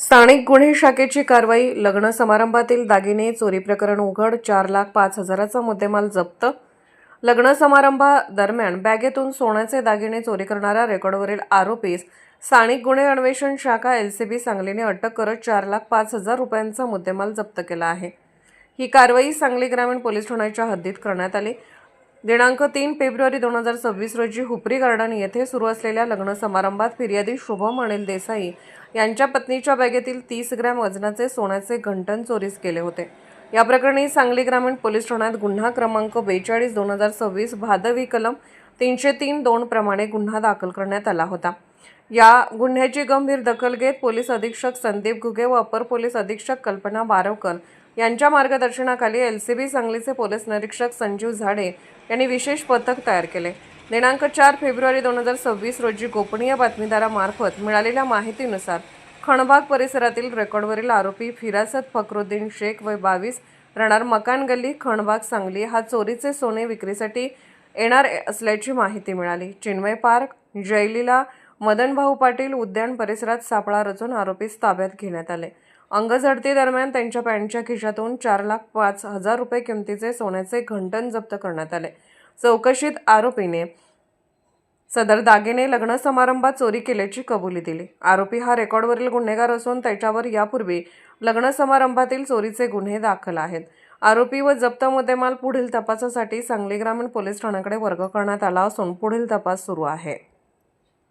स्थानिक गुन्हे शाखेची कारवाई लग्न समारंभातील दागिने चोरी प्रकरण उघड चार लाख पाच हजाराचा मुद्देमाल जप्त. लग्न समारंभादरम्यान बॅगेतून सोन्याचे दागिने चोरी करणाऱ्या रेकॉर्डवरील आरोपीस स्थानिक गुन्हे अन्वेषण शाखा एल सी बी सांगलीने अटक करत चार लाख पाच हजार रुपयांचा मुद्देमाल जप्त केला आहे. ही कारवाई सांगली ग्रामीण पोलीस ठाण्याच्या हद्दीत करण्यात आली. दिनांक तीन फेब्रुवारी दोन हजार सव्वीस रोजी हुपरी गार्डन येथे सुरू असलेल्या लग्न समारंभात फिर्यादी शुभम अनिल देसाई यांच्या पत्नीच्या बॅगेतील तीस ग्रॅम वजनाचे सोन्याचे घंटन चोरीस केले होते. या प्रकरणी सांगली ग्रामीण पोलीस ठाण्यात गुन्हा क्रमांक बेचाळीस दोन हजार सव्वीस भादवी कलम तीनशे तीन दोन प्रमाणे गुन्हा दाखल करण्यात आला होता. या गुन्ह्याची गंभीर दखल घेत पोलीस अधीक्षक संदीप घुगे व अपर पोलीस अधीक्षक कल्पना बारवकर यांच्या मार्गदर्शनाखाली एल सी बी सांगलीचे पोलीस निरीक्षक संजीव झाडे यांनी विशेष पथक तयार केले. दिनांक चार फेब्रुवारी दोन हजार सव्वीस रोजी गोपनीय बातमीदारामार्फत मिळालेल्या माहितीनुसार खणबाग परिसरातील रेकॉर्डवरील आरोपी फिरासत फखरुद्दीन शेख वय बावीस राहणार मकान गल्ली खणबाग सांगली हा चोरीचे सोने विक्रीसाठी येणार असल्याची माहिती मिळाली. चिन्मय पार्क जयलीला मदनभाऊ पाटील उद्यान परिसरात सापळा रचून आरोपीस ताब्यात घेण्यात आले. अंगझडती दरम्यान त्यांच्या पॅन्टच्या खिशातून चार लाख पाच हजार रुपये किमतीचे सोन्याचे घंटन जप्त करण्यात आले. चौकशीत आरोपीने सदर दागिने लग्न समारंभात चोरी केल्याची कबुली दिली. आरोपी हा रेकॉर्डवरील गुन्हेगार असून त्याच्यावर यापूर्वी लग्न समारंभातील चोरीचे गुन्हे दाखल आहेत. आरोपी व जप्त मुद्देमाल पुढील तपासासाठी सांगली ग्रामीण पोलीस ठाण्याकडे वर्ग करण्यात आला असून पुढील तपास सुरू आहे.